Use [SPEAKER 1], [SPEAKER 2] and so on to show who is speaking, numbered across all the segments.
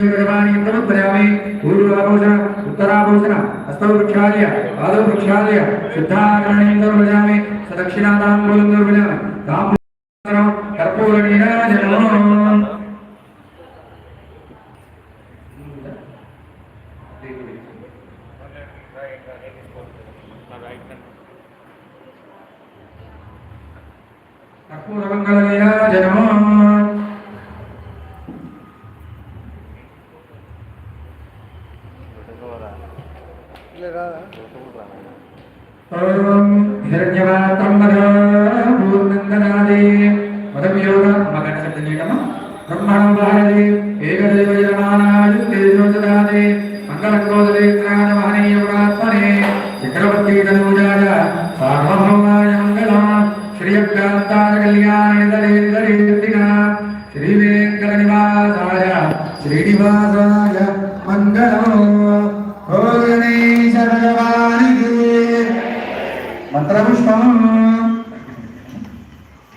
[SPEAKER 1] प्रयामि पूर्वाभूषण उत्तराभूषण हस्तौ प्रक्षाल्य पादौ प्रक्षाल्य शुद्धाकरणीं दुर्भजामि सदक्षिणाताम्बूलं दुर्भजामि ताम्बूलं कर्पूरनीराजनम् కళ్యాణేంద్రేంద్రేంద్రిన శ్రీ వెంకట నివాసాయ శ్రీనివాసాయ మంగళం మంత్రపుష్పం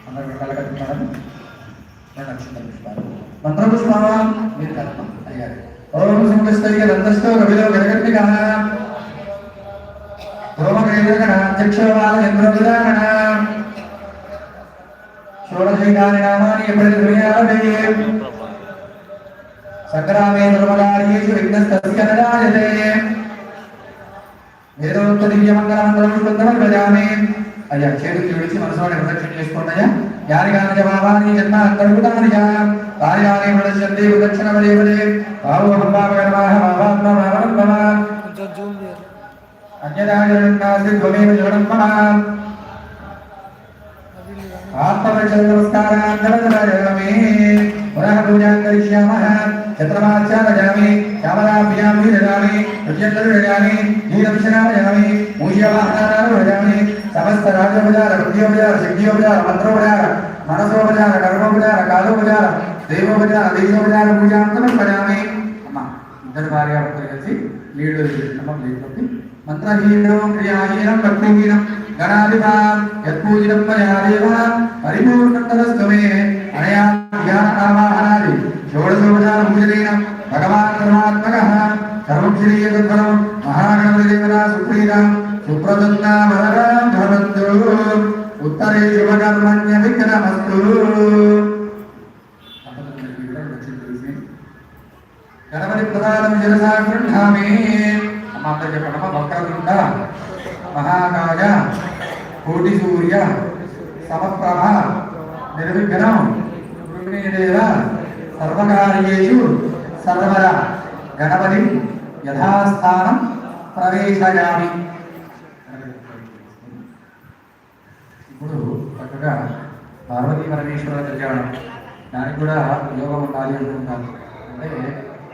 [SPEAKER 1] అందరూ పెట్టాలి కదా రెండు పుష్పాలు మంత్రపుష్పం మీరు అయ్యారు ఓం రవిలో నామాని ఎప్పటి దుర్యావే సంగ్రామే ధర్మకార్యేషు విఘ్నస్తస్య నరాజతే వేదోక్త దివ్యమంగళమంత్రం సుందరం ప్రజామే అయ్యా చేతులు విడిచి మనసులోని ప్రదక్షిణ చేసుకోండి అయ్యా యాని కాని జవాబాని జన్మ అంతర్గుతాని వారి వారి ప్రదర్శంతి ప్రదక్షిణ వలే వలే బాహు హంబాపగణమాహ భావాత్మ భావనంభవ అన్యదాజనందాసి ధ్వమేవ జగడం మమ ఆత్మపరిచయ నమస్కారాంతరజామి పునః పూజాం కరిష్యామः చంద్రమాచారయామి శ్యామలాభ్యాం విదదామి నృత్యంతరుడయామి నీలవిశనామయామి మూష్యవాహనారాయణామి సమస్త రాజోపచార బుద్ధ్యోపచార శక్తియోపచార మంత్రోపచార మనసోపచార కర్మోపచార కాలోపచార దైవోపచార దేశోపచార పూజాంతరం పడామి అమ్మ ఇద్దరు భార్యాభర్తలు కలిసి నీళ్ళు నమ్మకం లేకపోతే మంత్రహీనం క్రియాహీనం భక్తిహీనం గణాధిపాం యత్పూజితం మయా దేవ పరిపూర్ణం అనయా ధ్యానకామాహనాది షోడశోపచార పూజనేన భగవాన్ పరమాత్మకః సర్వం శ్రీయతత్వరం మహాగణపతిదేవతా సుప్రీతం భవంతు. ఉత్తరే శుభకర్మణ్య విఘ్నమస్తు గణపతి ప్రధానం జలసా అమ్మ అందరు చెప్పండి వక్రతుండ మహాకాయ కోటి సూర్య సమప్రభ నిర్విఘ్నం గృహిణీదేవ సర్వకార్యేషు సర్వదా గణపతి యథాస్థానం ప్రవేశయామి. ఇప్పుడు చక్కగా పార్వతీ పరమేశ్వర కళ్యాణం. దానికి కూడా యోగం ఉండాలి అనుకుంటాను అంటే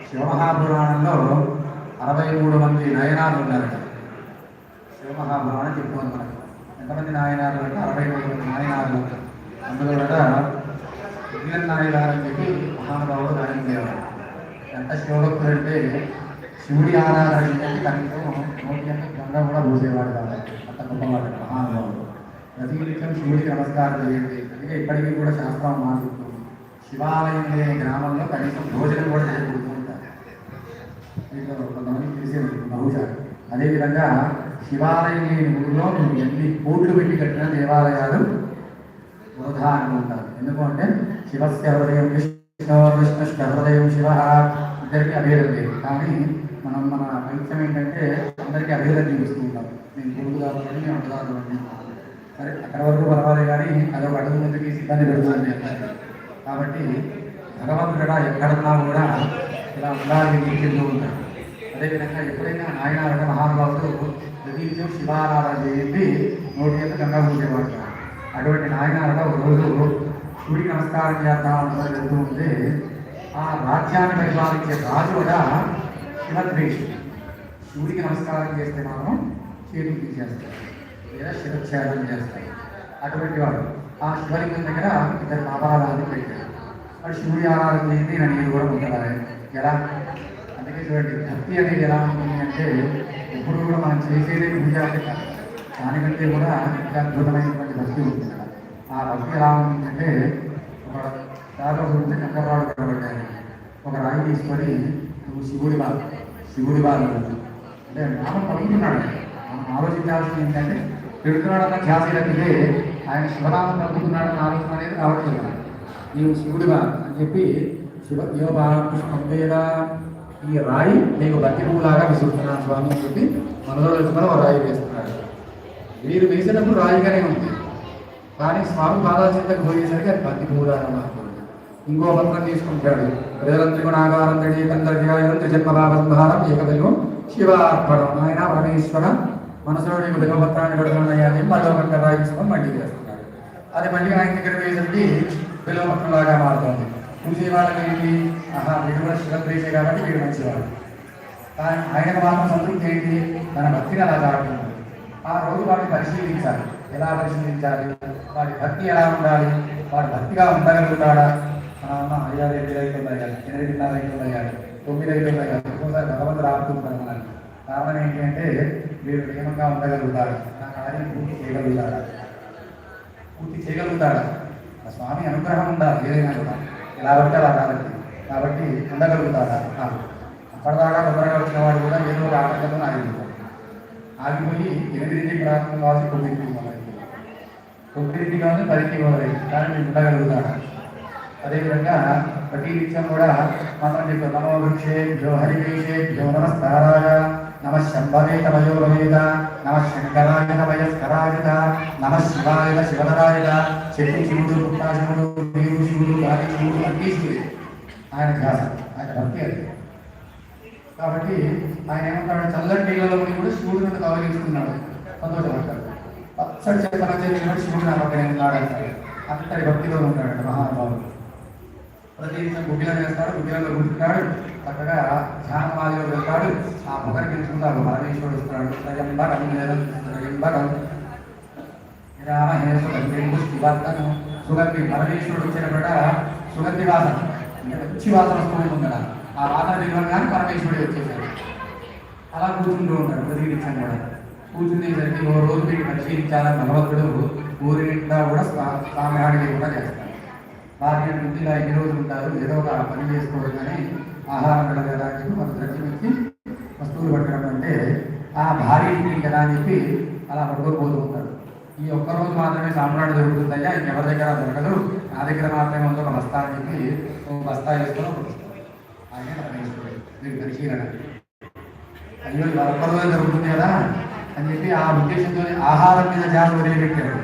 [SPEAKER 1] శివమహాపురాణంలో అరవై మూడు మంది నయనాలు ఉన్నారట. శివమహాభ్రమణ చెప్పుకోండి మనకు. ఎంతమంది నాయనాలు అంటే అరవై మూడు మంది నాయనాలు అందులో కూడా విజ్ఞాన నాయనాలు అని చెప్పి మహానుభావుడు ధరించేవాడు ఎంత శివభక్తులు అంటే శివుడి ఆరాధన అంటే కనీసం నోటి అంటే కూడా పూసేవాడు కాదు. అంత గొప్పవాడు మహానుభావుడు. ప్రతి నిత్యం శివుడికి నమస్కారం చేయండి. అందుకే ఇప్పటికీ కూడా శాస్త్రం మాట్లాడుతుంది శివాలయం లేని గ్రామంలో కనీసం భోజనం కూడా చేయకూడదు ఉంటారు కొంతమంది తెలిసే ఉంటుంది బహుశా. అదేవిధంగా శివాలయం లేని ఊరిలో నువ్వు ఎన్ని కోట్లు పెట్టి కట్టిన దేవాలయాలు వృధా అనుకుంటారు ఎందుకంటే శివస్య హృదయం విష్ణు విష్ణుష్ట హృదయం శివ ఇద్దరికి అభేదం లేదు. కానీ మనం మన ప్రయత్నం ఏంటంటే అందరికీ అభేదం చూపిస్తూ ఉంటాం. నేను కొడుకు కాబట్టి నేను అడ్డు కాబట్టి సరే అక్కడ వరకు పర్వాలేదు కానీ అదొక అడుగు ముందుకి సిబ్బంది పెడుతుంది. కాబట్టి భగవంతుడు ఎక్కడున్నా కూడా ఇలా ఉండాలని చెప్తూ ఉంటాడు అదేవిధంగా ఎప్పుడైనా ఆయన అంటే మహానుభావుడు ప్రతినిత్యం శివారాధన చేయండి నోటి ఎంత గంగా పూజేవాడు అటువంటి నాయనారట ఒక రోజు సూర్య నమస్కారం చేద్దాం వెళ్తూ ఉంటే ఆ రాజ్యాన్ని పరిపాలించే రాజు కూడా శివద్వేషుడు శివుడికి నమస్కారం చేస్తే మనం చేతులు చేస్తాం లేదా శివచ్ఛేదం చేస్తాం అటువంటి వాడు. ఆ శివలింగం దగ్గర ఇద్దరు పాపాలను పెట్టారు వాడు శివుడి ఆరాధన చేయండి నా కూడా ఉండాలి ఎలా? అందుకే చూడండి భక్తి అనేది ఎలా ఉంటుంది అంటే ఎప్పుడు కూడా మనం చేసేదే పూజ కాదు. దానికంటే కూడా ఇంకా అద్భుతమైనటువంటి భక్తి ఉంటుంది ఆ భక్తి ఎలా ఉంటుందంటే ఒక దాదాపు గురించి కంకర్రాడు కనబడ్డాయి ఒక రాయి తీసుకొని నువ్వు శివుడి బాధ శివుడి బాధ అంటే నామం పలుకుతున్నాడు మనం ఆలోచించాల్సింది ఏంటంటే తిడుతున్నాడు అన్న ధ్యాస తప్పితే ఆయన శివనామం పలుకుతున్నాడని ఆలోచన అనేది రావట్లేదు. నీవు శివుడి బాధ అని చెప్పి శివ యోగా ఈ రాయి నీకు భక్తి పువ్వులాగా విసురుతున్నాను స్వామి అని చెప్పి మనలో ఒక రాయి వేస్తున్నాడు వీరు వేసినప్పుడు రాయిగానే ఉంది. కానీ స్వామి పాదాల చింతకు పోయేసరికి అది భక్తి పువ్వులాగా మారుతుంది ఇంకో మంత్రం తీసుకుంటాడు. ప్రజలంత్రిగుణాగారం త్రిజీకంత్రజాయం త్రిజన్మభావం ఏకదైవం శివార్పణం. ఆయన పరమేశ్వర మనసులో నీకు బిల్వపత్రాన్ని పెడుతున్నాయని మళ్ళీ ఒక రాయి తీసుకొని మళ్ళీ చేస్తున్నాడు అది మళ్ళీ ఆయన దగ్గర వేసరికి బిల్వపత్రంలాగా మారుతుంది. చూసే వాళ్ళకి ఆహా వీడు కూడా శివద్వేషే కాబట్టి వీడు మంచివాడు. కానీ ఆయనకు మాత్రం సంతృప్తి ఏంటి? తన భక్తిని అలా దాటుతుంది ఆ రోజు వాడిని పరిశీలించాలి. ఎలా పరిశీలించాలి? వాడి భక్తి ఎలా ఉండాలి? వాడు భక్తిగా ఉండగలుగుతాడా? అమ్మ ఐదారు ఎనిమిది ఐదు ఉన్నాయి కదా ఎనిమిదిన్నర ఐదు ఉన్నాయి కదా తొమ్మిది ఐదు ఉన్నాయి కదా ఒక్కోసారి భగవంతుడు ఆపుతుంటారు మనల్ని. కారణం ఏంటంటే మీరు వీరు నియమంగా ఉండగలుగుతాడు. నా కార్యం పూర్తి చేయగలుగుతాడా? పూర్తి చేయగలుగుతాడా? ఆ స్వామి అనుగ్రహం ఉండాలి ఏదైనా కూడా. ఎలా అలా కాబట్టి. కాబట్టి ఉండగలుగుతాడా అప్పటిదాకా తొందరగా వచ్చిన వాడు కూడా ఏదో ఒక ఆటంకం ఆగిపోతాడు ఆగిపోయి ఎనిమిదింటికి ప్రారంభం కావాల్సి తొమ్మిదింటికి మొదలైంది. తొమ్మిదింటికి కావాలి పదికి మొదలైంది. కానీ మీరు ఉండగలుగుతాడా అదేవిధంగా ప్రతి నిత్యం కూడా మంత్రం చెప్పారు నమో వృక్షే భ్యో హరివేషే భ్యో నమస్కారాయ. నమ శంభవే తమయో నమ శంకరాయ నమయస్కరాయ నమ శివాయ శివనరాయుధ చెట్టు శివుడు ముక్తాశివుడు వీరు శివుడు గాలి శివుడు అన్నీ శివుడు ఆయన ధ్యాస ఆయన భక్తి అది కాబట్టి ఆయన ఏమంటాడు చల్లటి నీళ్ళలో మునిగి కూడా శివుడిని కవలించుకున్నాడు సంతోషపడతాడు పచ్చడి చెప్పన చేసిన శివుడు నా పక్కన ఉన్నాడు అంతటి భక్తిలో ఉంటాడు మహానుభావుడు ప్రతి నిమిషం గుడ్డిలో చేస్తాడు గుడ్డిలో కూర్చుంటాడు చక్కగా ధ్యాన మాదిలో వెళ్తాడు. ఆ పొగరికి తెలుసుకుంటాడు పరమేశ్వరుడు వస్తున్నాడు స్వయంబరం స్వయంబరం రామహేశ్వరుడు శివార్తను సుగంధి పరమేశ్వరుడు వచ్చినప్పుడ సుగంధి వాసన. అంటే మంచి వాసన వస్తూ ఉంటుంది కదా ఆ వాసన తెలియగానే పరమేశ్వరుడు వచ్చేసాడు. అలా కూర్చుంటూ ఉంటాడు. ప్రతి కూడా కూర్చునేసరికి ఓ రోజు మీకు పరిశీలించాలని భగవంతుడు ఊరి నిండా కూడా స్వా- స్వామివాడికి కూడా చేస్తాడు. భార్య బుద్ధిగా ఎన్ని రోజులు ఉంటారు? ఏదో ఒక పని చేసుకోవడం కానీ ఆహారం వెళ్ళదు చెప్పి మనం ద్రవ్యమిచ్చి వస్తువులు పట్టడం అంటే ఆ భార్య ఇంటికి కదా అని చెప్పి అలా పట్టుకొని పోతూ ఉంటారు. ఈ ఒక్క రోజు మాత్రమే సామ్రాట్ దొరుకుతుందయ్యా ఇంకెవరి దగ్గర దొరకదు. నా దగ్గర మాత్రమే ఉంది ఒక బస్తా అని చెప్పి ఒక బస్తా వేసుకొని ఒక పరిశీలన. అయ్యో ఒక్కరోజు ఒక్క దొరుకుతుంది కదా అని చెప్పి ఆ ఉద్దేశంతో ఆహారం మీద జాస్ వదిలిపెట్టాడు.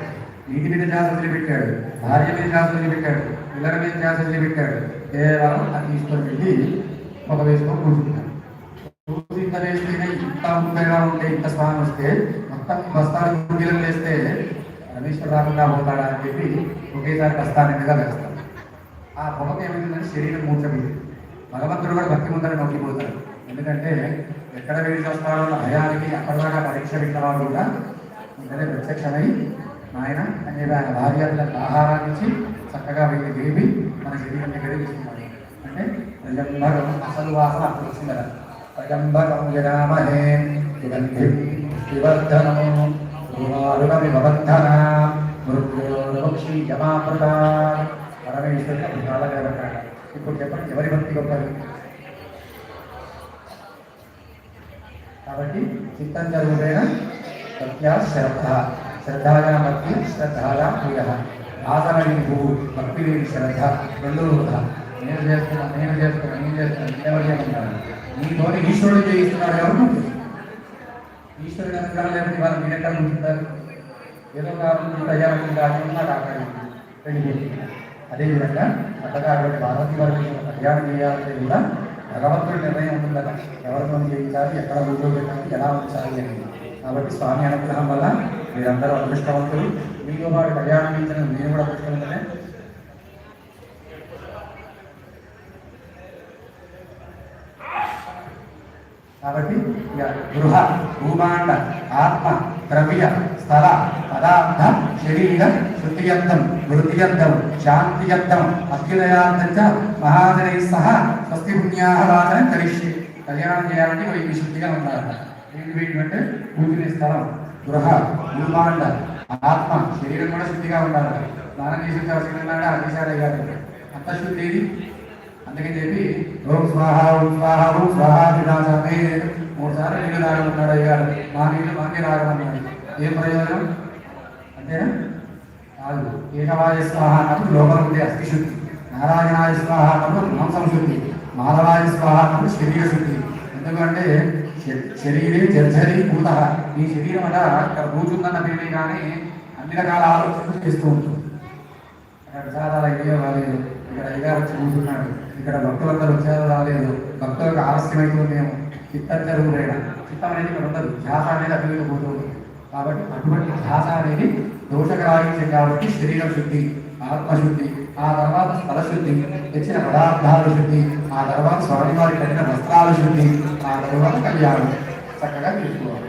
[SPEAKER 1] నీటి మీద ధ్యాస వదిలిపెట్టాడు. భార్య మీద ధ్యాస వదిలిపెట్టాడు. పిల్లల మీద జాస్ వదిలిపెట్టాడు. కేవలం అది తీసుకొని వెళ్ళి ఒక వేసుకొని కూర్చుంటారు. కూర్చుని ఇంత వేస్తే ఇంత ఉండగా ఉంటే ఇంత స్థానం వస్తే మొత్తం బస్తాలు గుండెలు వేస్తే రమేశ్వర రాకుండా పోతాడా అని చెప్పి ఒకేసారి బస్తాన్ని మీద వేస్తాడు ఆ పొగకు ఏమైందంటే శరీరం మూర్చపోయింది భగవంతుడు కూడా భక్తి ముందర నొక్కిపోతాడు ఎందుకంటే ఎక్కడ వేడి వస్తాడో భయానికి అప్పటిదాకా పరీక్ష పెట్టేవాడు కూడా వెంటనే ప్రత్యక్షమై నాయన అనే ఆయన భార్య ఆహారాన్ని ఇచ్చి చక్కగా వెళ్ళి దేవి మన శరీరం దగ్గర తీసుకున్నాడు అంటే ప్రజంబరం అసలు వాసన అప్పుడు వచ్చింది కదా. ప్రజంబరం జరామహే సుగంధిం వివర్ధనము. రుణమివర్ధన మృత్యోర్ముక్షి పరమేశ్వరుడు అప్పుడు చాలా జరుగుతాడు ఇప్పుడు చెప్పండి ఎవరి భక్తి గొప్పది? కాబట్టి చిత్తం జరుగుతైన సత్యా శ్రద్ధ. శ్రద్ధాగా భక్తి శ్రద్ధాగా ప్రియ ఆసన నీకు భక్తి లేని శ్రద్ధ రెండు నేను చేస్తున్నా నేను చేస్తున్నా నేను చేస్తున్నా ఎవరు చేయమన్నాను నీతోని ఈశ్వరుడు చేయిస్తున్నాడు ఎవరు? ఈశ్వరుడు అనుగ్రహం లేకపోతే వాళ్ళు మీరు ఎక్కడ ఉంటుంటారు? ఏదో కారణం అయ్యాలని కారణం నాకు అక్కడ వెళ్ళిపోతుంది అదేవిధంగా అట్టగారు పార్వతి వారికి కళ్యాణం చేయాలంటే కూడా భగవంతుడి నిర్ణయం ఉంటుందట కదా ఎవరితో చేయించాలి ఎక్కడ కూర్చోబెట్టాలి ఎలా ఉంచాలి అనేది. కాబట్టి స్వామి అనుగ్రహం వల్ల మీరందరూ అదృష్టవంతులు. మీతో వాడు కళ్యాణం ఇచ్చిన నేను కూడా అదృష్టవంతులే. కాబట్టి గృహ భూమాండ ఆత్మ ద్రవ్య స్థల పదార్థ శరీర శృతియంతం వృద్ధియంతం శాంతియంతం అఖిలయాంతం చ మహాజనై సహ స్వస్తి పుణ్యాహ వాచనం కలిష్యే కళ్యాణం చేయాలంటే ఈ శుద్ధిగా ఉండాలి ఏంటంటే కూర్చునే స్థలం గృహ భూమాండ ఆత్మ శరీరం కూడా శుద్ధిగా ఉండాలి. స్నానం చేసిన తర్వాత సినిమా ఆదేశాలు అంత శుద్ధి ఏది? అందుకని చెప్పి ఓం స్వాహ ఓం స్వాహ ఓం స్వాహ వినాశమే మూడు సార్లు నీళ్ళు తాగమన్నాడు అయ్యారు మా నీళ్ళు మాకే రాగమన్నాడు ఏం ప్రయోజనం? అంతేనా? కాదు. ఏకవాయ స్వాహ అన్నప్పుడు లోపల ఉండే అస్థిశుద్ధి నారాయణాయ స్వాహ అన్నప్పుడు మాంసం శుద్ధి. మాధవాయ స్వాహ అన్నప్పుడు శరీర శుద్ధి. ఎందుకంటే శరీరే జర్జరి భూత. నీ శరీరం అట ఇక్కడ కూర్చుందన్న పేరే కానీ అన్ని రకాల ఆలోచనలు చేస్తూ ఉంటుంది. అక్కడ ప్రసాదాలు అయ్యే రాలేదు. ఇక్కడ అయ్యగారు వచ్చి కూర్చున్నాడు. ఇక్కడ భక్తులందరూ వచ్చారో రాలేదు. భక్తులకు ఆలస్యం అవుతుందేమో చిత్తం జరుగులేదా చిత్తం అనేది ఇక్కడ ఉండదు. ధ్యాస అనేది అభివృద్ధి పోతుంది కాబట్టి అటువంటి ధ్యాస అనేది దోషగ్రాహించే కాబట్టి శరీరం శుద్ధి. ఆత్మశుద్ధి ఆ తర్వాత స్థలశుద్ధి తెచ్చిన పదార్థాల శుద్ధి ఆ తర్వాత స్వామి వారి కట్టిన వస్త్రాల శుద్ధి ఆ తర్వాత కళ్యాణం. చక్కగా తీసుకోవాలి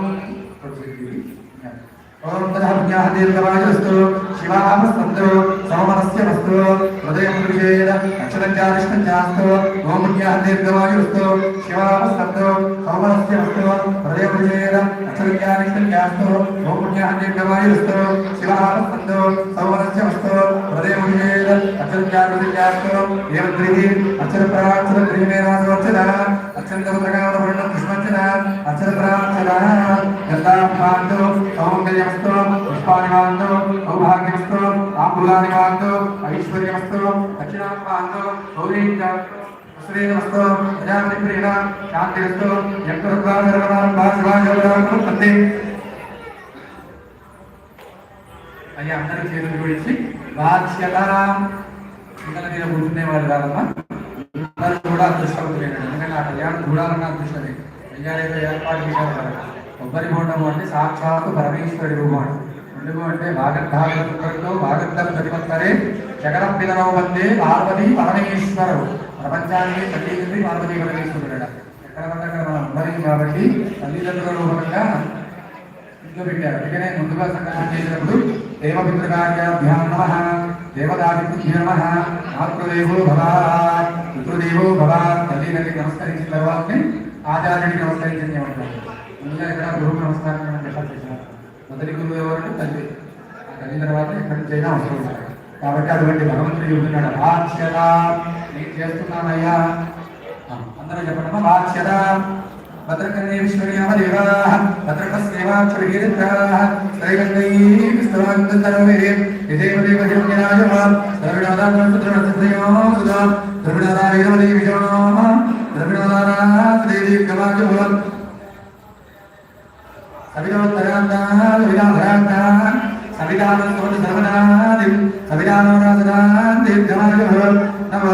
[SPEAKER 1] పుణ్యాః దీర్ఘమాయుస్తు శివామస్తు సమమనస్య వస్తు హృదయం విజేద అక్షరం చారిష్టం దీర్ఘమాయుస్తు శివామస్తు సమమనస్య వస్తు హృదయం విజేద అక్షరం చారిష్టం చాస్తు ఏవద్రిహి అక్షర ప్రాక్షర త్రిమేనాసవచ్చన పుష్పచ్చన అక్షర ప్రాక్షర గంధాభాంతో సౌందర్యమస్తు పుష్పానివాంతో ఆంబులానివాంతో దక్షిణాత్మాంతో అయ్యా అందరూ చేతులు గురించి బాధ్యత పిల్లల మీద కాదమ్మా. అందరూ కూడా అదృష్టవంతులేనండి ఎందుకంటే ఆ కళ్యాణం చూడాలన్న అదృష్టం కళ్యాణం ఏర్పాటు చేశారు కదా. కొబ్బరి బోండం అంటే సాక్షాత్తు పరమేశ్వరి రూపం ఎందుకు అంటే భాగద్ధాగంతో భాగద్ధం ప్రతిపత్తరే జగనం పిల్లరవు వందే పార్వతి పరమేశ్వరుడు ప్రపంచానికి తల్లి పార్వతి పరమేశ్వరుడు ఎక్కడ పడ్డ మనం ఉండలేం కాబట్టి తల్లిదండ్రుల రూపంగా ఇంట్లో పెట్టారు. అందుకనే ముందుగా సంకల్పం చేసినప్పుడు దేవపితృకార్యాభ్యాం నమ. దేవదాపితృభ్య నమ మాతృదేవో భవ పితృదేవో భవ తల్లిదండ్రికి నమస్కరించిన తర్వాతనే ఆచార్యుడికి నమస్కరించండి ఉంటారు ముందుగా ఇక్కడ గురువు నమస్కారం చెప్పాలి మొదటి గురువు ఎవరు? తల్లి. ఆ తల్లి తర్వాత ఎక్కడి నుంచి అయినా అవసరం ఉంటారు కాబట్టి అటువంటి భగవంతుడు చెబుతున్నాడు బాధ్యత నేను చేస్తున్నానయ్యా. అందరూ చెప్పడమా బాధ్యత భద్రకన్నే విశ్వర్యామదేవాः భద్రకస్యేవాక్షవిహిరిద్రాः శ్రైగంగైः స్తవంతంతరవే యదేవ దేవహిరణ్యరాజः ద్రవిణోదానసుద్రవసద్రయో సుధా ద్రవిణోదానీరమదేవిజో ద్రవిణోదానాదేవీర్గమాజో సవితోత్తరాంతాన్ విధాధరాంతాన్ సవిధానస్తోటి సర్వదాది సవిధానోరాసదాన్ దీర్ఘమాజో నమో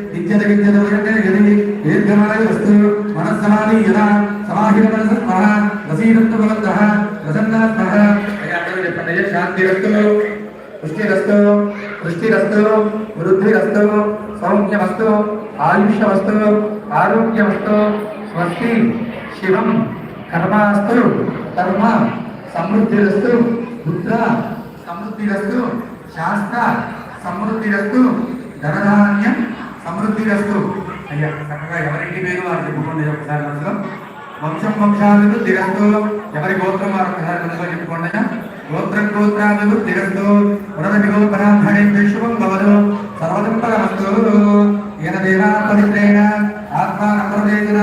[SPEAKER 1] ప్రజంద్రమాం నిరదీర్ఘమాయుః దీర్ఘమాయ వస్తు మనస్సమాధి యదా సమాహిత చెప్పండి శాంతిరస్తు పుష్టిరస్తు పుష్టిరస్తు వృద్ధిరస్తు ఆయుష్యమస్తు ఆరోగ్యమస్తు స్వస్తి శివం కర్మాస్తు కర్మ సమృద్ధిరస్తు పుత్ర సమృద్ధిరస్తు శాస్త్ర సమృద్ధిరస్తు ధనధాన్యం సమృద్ధి సమృద్ధిరస్తు అయ్యా చక్కగా ఎవరింటి పేరు వారు చెప్పుకోండి ఒకసారి మనసులో వంశం వంశాలు తిరస్తూ. ఎవరి గోత్రం వారు ఒకసారి మనసులో చెప్పుకోండి గోత్ర గోత్రం గోత్రాలు తిరస్తూ. పునరమిగో బ్రాహ్మణే విశ్వం భవదు సర్వదంపరమస్తు. ఈయన దేవా పవిత్రేణ ఆత్మానం ప్రదేశన